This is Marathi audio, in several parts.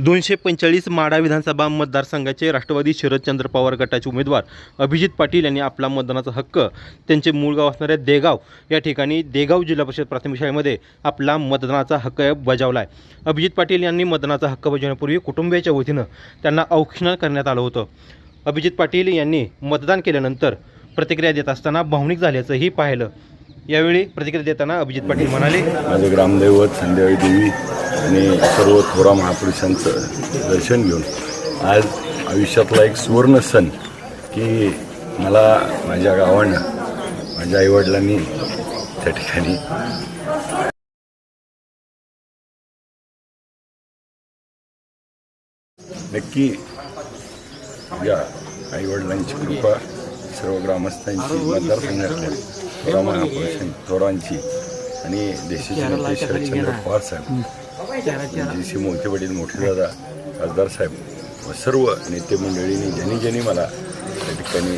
दोनशे पंचेचाळीस माढा विधानसभा मतदारसंघाचे राष्ट्रवादी शरदचंद्र पवार गटाचे उमेदवार अभिजित पाटील यांनी आपला मतदानाचा हक्क त्यांचे मूळ गाव असणाऱ्या देगाव या ठिकाणी देगाव जिल्हा परिषद प्राथमिक शाळेमध्ये आपला मतदानाचा हक्क बजावला आहे अभिजित पाटील यांनी मतदानाचा हक्क बजावण्यापूर्वी कुटुंबियाच्या वतीनं त्यांना औक्षण करण्यात आलं होतं. अभिजित पाटील यांनी मतदान केल्यानंतर प्रतिक्रिया देत असताना भावनिक झाल्याचंही पाहिलं. यावेळी प्रतिक्रिया देताना अभिजित पाटील म्हणाले माझे ग्रामदैवत संध्याकाळी देवी आणि सर्व थोरा महापुरुषांचं दर्शन घेऊन आज आयुष्यातला एक सुवर्ण सण की मला माझ्या गावानं माझ्या आईवडिलांनी त्या ठिकाणी नक्की या आईवडिलांची कृपा सर्व ग्रामस्थांची मतदारसंघातल्या थोरा महापुरुषांची थोरांची आणि देशाचे नेते शरदचंद्र पवार साहेब. जी सी मोठे वडील मोठे दादा खासदार साहेब व सर्व नेते मंडळींनी ज्यांनी ज्यांनी मला त्या ठिकाणी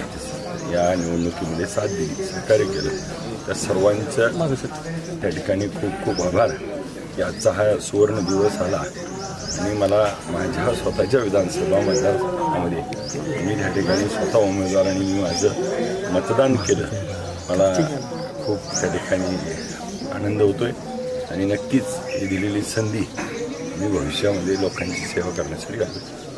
या निवडणुकीमध्ये साथ दिली सहकार्य केलं त्या सर्वांचं त्या ठिकाणी खूप खूप आभार. की आजचा हा सुवर्ण दिवस आला आणि मला माझ्या स्वतःच्या विधानसभा मतदारसंघामध्ये मी त्या ठिकाणी स्वतः उमेदवार आणि मी माझं मतदान केलं. मला खूप त्या ठिकाणी आनंद होतो आहे आणि नक्कीच ही दिलेली संधी मी भविष्यामध्ये लोकांची सेवा करण्यासाठी घालतो